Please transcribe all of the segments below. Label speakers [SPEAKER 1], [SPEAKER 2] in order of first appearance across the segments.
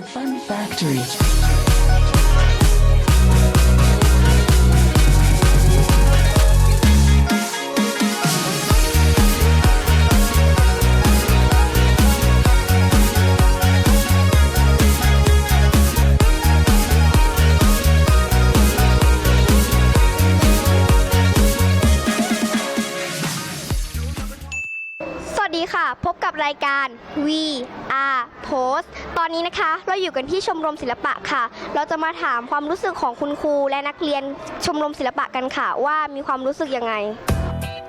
[SPEAKER 1] The Fun Factory.
[SPEAKER 2] Post ตอนนี้นะคะเราอยู่กันที่ชมรมศิลปะค่ะ เราจะมาถามความรู้สึกของคุณครูและนักเรียนชมรมศิลปะกันค่ะ ว่ามีความรู้สึกยังไง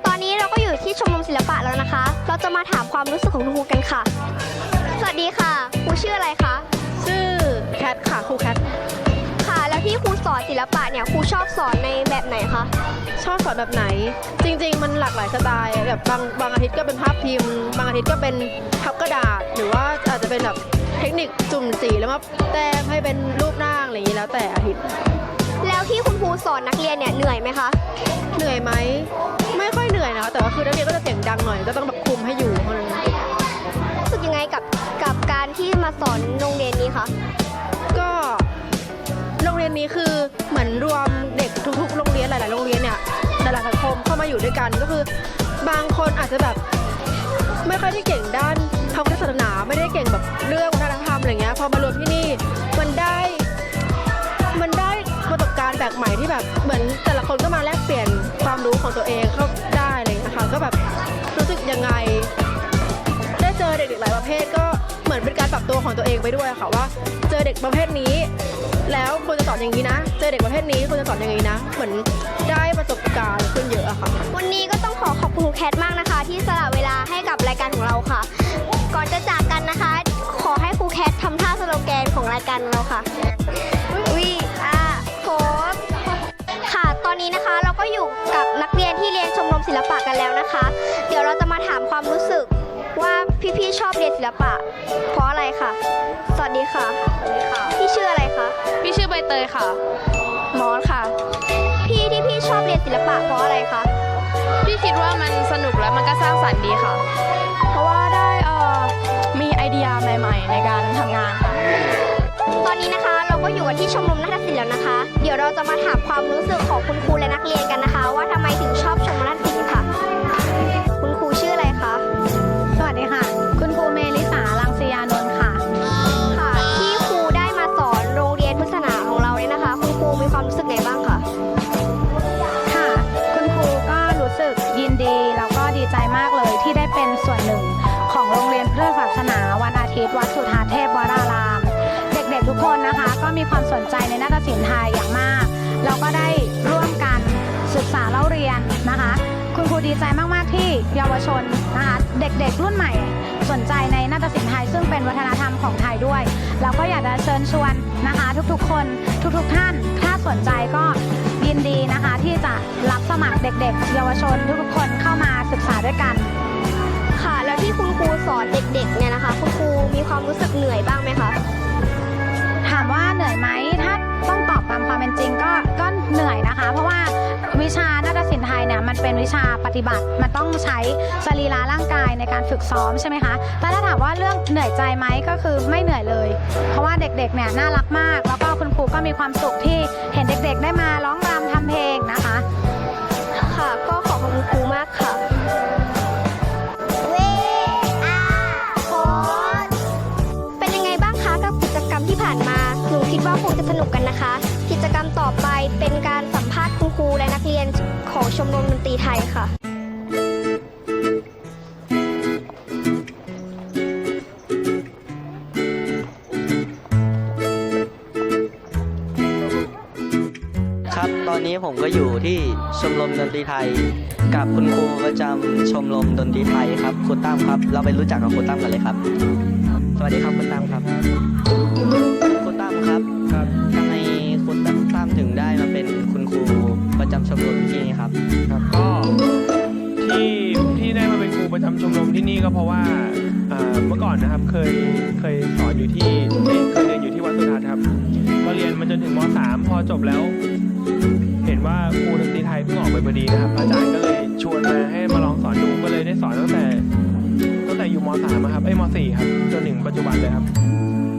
[SPEAKER 2] ตอนนี้เราก็อยู่ที่ชมรมศิลปะแล้วนะคะ เราจะมาถามความรู้สึกของคุณครูกันค่ะ สวัสดีค่ะครูชื่ออะไรคะ
[SPEAKER 3] ชื่อแคทค่ะครูแคท
[SPEAKER 2] ที่ครูสอนศิลปะเนี่ยครูชอบสอนในแบบไหนคะ
[SPEAKER 3] ชอบสอนแบบไหน จริง ๆ มันหลากหลายสไตล์แบบบางบางอาทิตย์ก็เป็นภาพพิมพ์ บางอาทิตย์ก็เป็นพับกระดาษ หรือว่าอาจจะเป็นแบบเทคนิคจุ่มสีแล้วมาแต้มให้เป็นรูปร่างอะไรอย่างนี้แล้วแต่อาทิตย์
[SPEAKER 2] แล้วที่คุณครูสอนนักเรียนเนี่ยเหนื่อยไหมคะ
[SPEAKER 3] เหนื่อยไหมไม่ค่อยเหนื่อยนะคะแต่ว่าคือนักเรียนก็จะเสียงดังหน่อยก็ต้องแบบ
[SPEAKER 2] ร
[SPEAKER 3] วมเด็กทุกๆ โรงเรียนหลายๆ โรงเรียนเนี่ยหลายๆสังคมเข้ามาอยู่ด้วยกัน ก็คือบางคนอาจจะแบบไม่ค่อยได้เก่งด้านพระพุทธศาสนาไม่ได้เก่งแบบเรื่องวัฒนธรรมอะไรเงี้ยพอมารวมที่นี่มันได้มันได้ประสบการณ์แบบใหม่ที่แบบเหมือนแต่ละคนก็มาแลกเปลี่ยนความรู้ของตัวเองเข้าได้อะไรเงี้ยค่ะก็แบบรู้สึกยังไง ได้เจอเด็กๆหลายประเภทก็เหมือนเป็นการปรับตัวของตัวเองไปด้วยค่ะว่า อเด็กประเภทนี้ แล้วควรจะสอนอย่างนี้นะ เจอเด็กประเภทนี้ควรจะสอนอย่างนี้นะ เหมือนได้ประสบการณ์ขึ้นเยอะอะค่ะ
[SPEAKER 2] วันนี้ก็ต้องขอขอบคุณครูแคทมากนะคะ ที่สละเวลาให้กับรายการของเราค่ะ ก่อนจะจากกันนะคะ ขอให้ครูแคททำท่าสโลแกนของรายการเราค่ะวีอาโพสค่ะ ตอนนี้นะคะเราก็อยู่กับนักเรียนที่เรียนชมรมศิลปะกันแล้วนะคะ เดี๋ยวเราจะมาถามความรู้สึกว่าพี่ๆชอบเรียนศิลปะ เพราะอะไรค่ะ สวัสดีค่ะ พี่ชื่ออะไรคะ
[SPEAKER 4] พี่ชื่อใบเตยค่ะ
[SPEAKER 2] มอสค่ะ พี่ที่พี่ชอบเรียนศิลปะเพราะอะไรคะ
[SPEAKER 4] พี่คิดว่ามันสนุกและมันก็สร้างสรรค์ดีค่ะ เพราะว่าได้เอ่อมีไอเดียใหม่ ๆ ในการทำงานค่ะ
[SPEAKER 2] ตอนนี้นะคะเราก็อยู่กันที่ชมรมนาฏศิลป์แล้วนะคะ เดี๋ยวเราจะมาถามความรู้สึกของคุณครูและนักเรียนกันนะคะ ว่าทำไมถึงชอบชมรมนาฏศิลป์
[SPEAKER 5] มีความสนใจในนาฏศิลป์ไทยอย่างมาก เราก็ได้ร่วมกันศึกษาเล่าเรียนนะคะ คุณครูดีใจมาก ๆ ที่เยาวชนนะคะเด็ก ๆ รุ่นใหม่ สนใจในนาฏศิลป์ไทย ซึ่งเป็นวัฒนธรรมของไทยด้วยเราก็อยากจะเชิญชวนนะคะ ทุกๆ คนทุก ๆ ท่าน ถ้าสนใจก็ยินดีนะคะที่จะรับสมัครเด็ก ๆ เยาวชนทุกๆคนเข้ามาศึกษาด้วยกัน
[SPEAKER 2] ค่ะ แล้วที่คุณครูสอนเด็กๆเนี่ยนะคะ คุณครูมีความรู้สึกเหนื่อยบ้างไหมคะ
[SPEAKER 5] ถามว่าเหนื่อยไหมถ้าต้องตอบตามความเป็นจริงก็ก็เหนื่อยนะคะ เพราะว่าวิชานาฏศิลป์ไทยเนี่ยมันเป็นวิชาปฏิบัติมันต้องใช้สรีระร่างกายในการฝึกซ้อมใช่ไหมคะแต่ถ้าถามว่าเรื่องเหนื่อยใจไหมก็คือไม่เหนื่อยเลย เพราะว่าเด็กๆเนี่ยน่ารักมาก แล้วก็คุณครูก็มีความสุขที่เห็นเด็ก ๆ ได้มาร้องรำทำเพลงนะคะ
[SPEAKER 2] ค่ะ จะสนุกกันนะคะ กิจกรรมต่อไปเป็นการสัมภาษณ์คุณครูและนักเรียนของชมรมดนตรีไทยค่ะ
[SPEAKER 6] ครับตอนนี้ผมก็อยู่ที่ชมรมดนตรีไทย กับคุณครูประจำชมรมดนตรีไทยครับครูตั้มครับ เราไปรู้จักกับครูตั้มกันเลยครับ สวัสดีครับครูตั้มครับ ป็นครูประจำชมรมที่นี่
[SPEAKER 7] ก็เพราะว่าอ่าเมื่อก่อนนะครับเคยเคยสอนอยู่ที่เอ้ยเคยเรียนอยู่ที่วัดสุทัศน์ครับ ก็เรียนมาจนถึงม .3 พอจบแล้ว เห็นว่าครูดนตรีไทยเพิ่งออกไปพอดีนะครับ อาจารย์ก็เลยชวนมาให้มาลองสอนดูก็เลยได้สอนตั้งแต่ตั้งแต่อยู่ม .3 อะครับไอ้ยม .4 ครับจนถึงปัจจุบันเลยครับ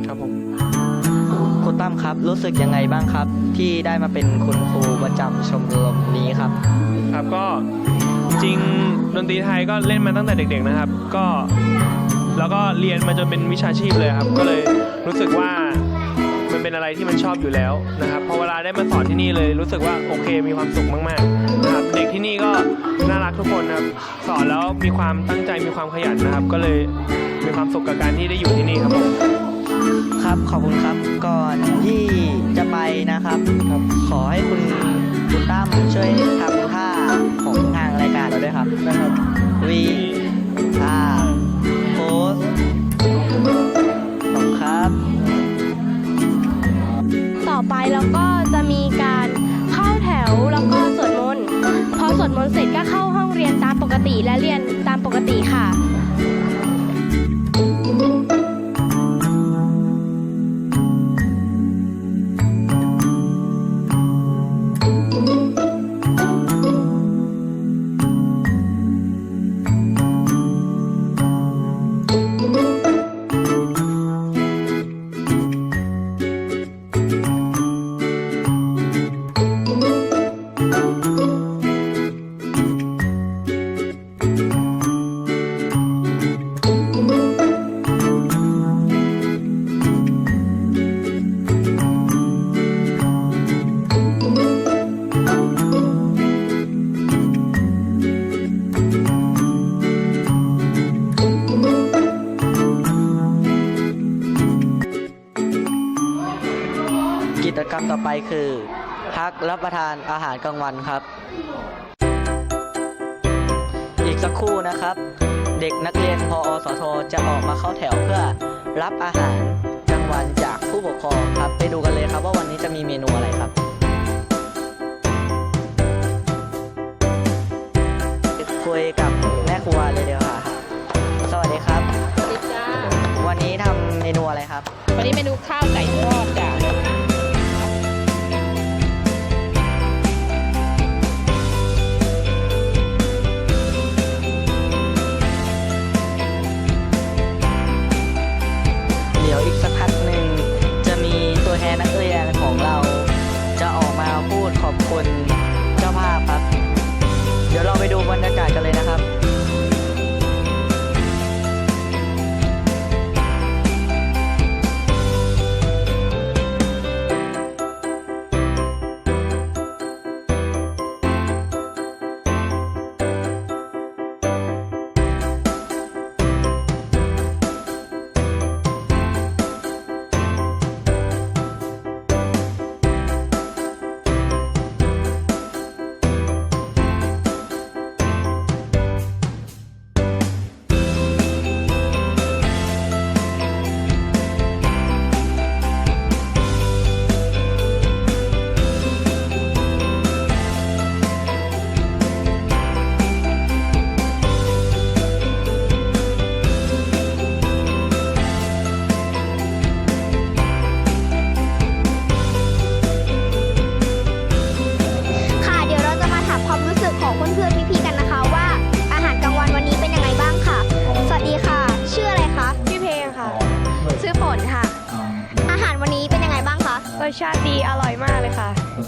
[SPEAKER 7] ครับผม
[SPEAKER 6] คุณตั้มครับรู้สึกยังไงบ้างครับ ที่ได้มาเป็นคุณครูประจำชมรมนี้ครับ
[SPEAKER 7] ครับก็ จริงดนตรีไทยก็เล่นมาตั้งแต่เด็กๆนะครับ ก็แล้วก็เรียนมาจนเป็นวิชาชีพเลยครับ ก็เลยรู้สึกว่ามันเป็นอะไรที่มันชอบอยู่แล้วนะครับพอเวลาได้มาสอนที่นี่เลยรู้สึกว่าโอเคมีความสุขมากๆนะครับเด็กที่นี่ก็น่ารักทุกคนนะครับสอนแล้วมีความตั้งใจมีความขยันนะครับ ก็เลยมีความสุขกับการที่ได้อยู่ที่นี่ครับผม
[SPEAKER 6] ครับขอบคุณครับก่อนที่จะไปนะครับ ขอให้คุณคุณตั้มช่วยทำ คือ พั
[SPEAKER 4] กรั
[SPEAKER 6] บประทานอาหารกลางวันครับ อีกสักครู่นะครับ เด็กนักเรียนพอสทจะออกมาเข้าแถวเพื่อรับอาหารกลางวันจากผู้ปกครองครับ ไปดูกันเลยครับว่าวันนี้จะมีเมนูอะไรครับคุยกับแม่ครัวเลยเดียวค่ะ สวัสดีครับ
[SPEAKER 1] สวัสดีจ้า
[SPEAKER 6] วันนี้ทำเมนูอะไรครับ
[SPEAKER 1] วันนี้เมนูข้าวไก่ทอดจ้ะ
[SPEAKER 6] เจ้าภาพครับ เดี๋ยวเราไปดูบรรยากาศกันเลยนะครับ
[SPEAKER 2] ค่ะ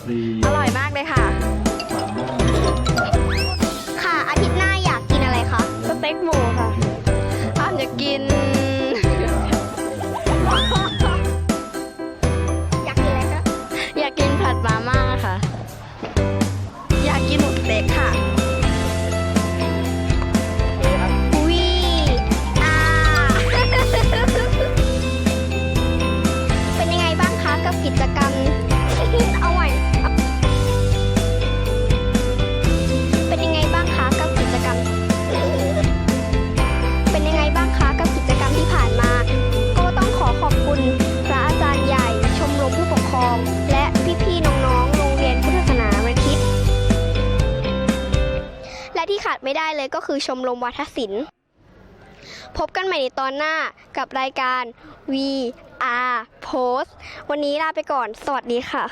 [SPEAKER 2] เลยค่ะอร่
[SPEAKER 4] อ
[SPEAKER 2] ย
[SPEAKER 4] มากเลยค่ะ ค่ะ
[SPEAKER 2] อาทิตย์หน้าอยากกินอะไรคะ
[SPEAKER 4] สเต็กหมูค่ะอ้ามจะกิน
[SPEAKER 2] ไม่ได้เลยก็คือชมรมวัฒนศิลป์ พบกันใหม่ในตอนหน้ากับรายการ VR Post วันนี้ลาไปก่อน สวัสดีค่ะ